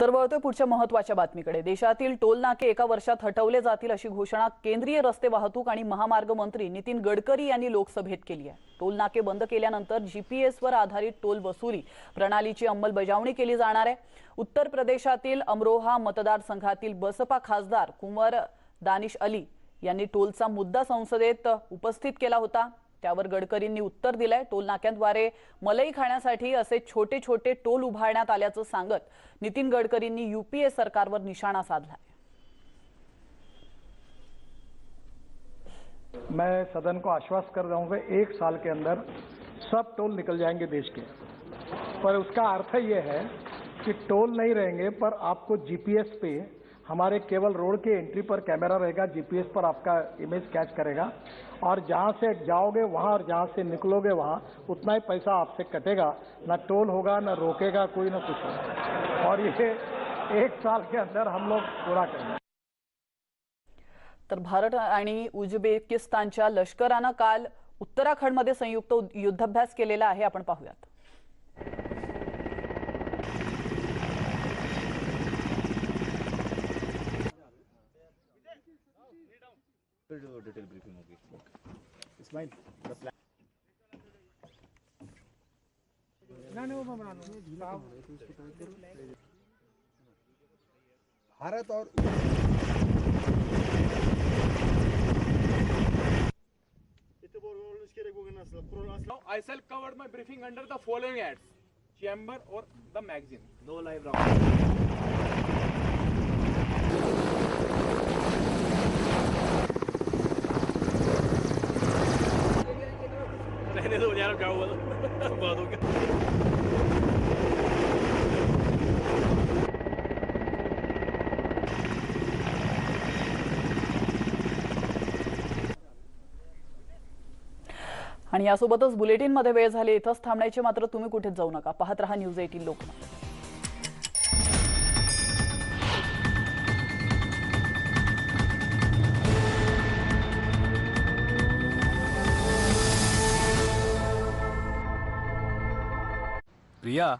तर वळतोय पुढच्या महत्त्वाच्या बातमीकडे. देशातील टोल नाके एका वर्षात हटवले जातील अशी घोषणा केंद्रीय रस्ते वाहतूक आणि महामार्ग मंत्री नितीन गडकरी यांनी लोकसभेत केली आहे. टोल नाके बंद केल्यानंतर जीपीएसवर आधारित टोल वसुली प्रणालीची अंमलबजावणी केली जाणार आहे. उत्तर प्रदेशातील अमरोहा मतदारसंघातील बसपा खासदार कुंवर दानिश अली यांनी टोलचा मुद्दा संसदेत उपस्थित केला होता. त्यावर गडकरींनी उत्तर दिलंय. टोल नाक्यांद्वारे मलई खाण्यासाठी असे छोटे छोटे टोल उभारण्यात आल्याचं सांगत नितीन गडकरींनी युपीए सरकारवर निशाणा साधलाय. मैं सदन को आश्वस्त कर दूँगा एक साल के अंदर सब टोल निकल जाएँगे देश के। पर उसका अर्थ यह है कि टोल नहीं रहेंगे, पर आपको जीपीएस पे हमारे केवल रोड के एंट्री पर कैमरा रहेगा जीपीएस पर आपका इमेज कैच करेगा। और जहाँ से जाओगे वहाँ और जहाँ से निकलोगे वहाँ, उतना ही पैसा आपसे कटेगा। ना टोल होगा, ना रोकेगा कोई, ना कुछ होगा। और ये एक साल के अंदर हम लोग पूरा करेंगे। तर भारत आणि उझबेकिस्तानच्या लष्करानं काल उत्तराखंडमध्ये संयुक्त युद्धाभ्यास केलेला आहे. आपण पाहूयात. फिर जो डिटेल ब्रीफिंग होगी। इसमाइल द प्लान भारत और आईसेल covered my briefing under the following ads chamber और द मैगजीन दो लाइव राउंड रहने दो यार क्या आणि यासोबतच बुलेटिनमध्ये वेळ झाली इथंच थांबण्याची मात्र तुम्ही कुठेच जाऊ नका. पाहत रहा न्यूज एटीन लोकमत. Pria.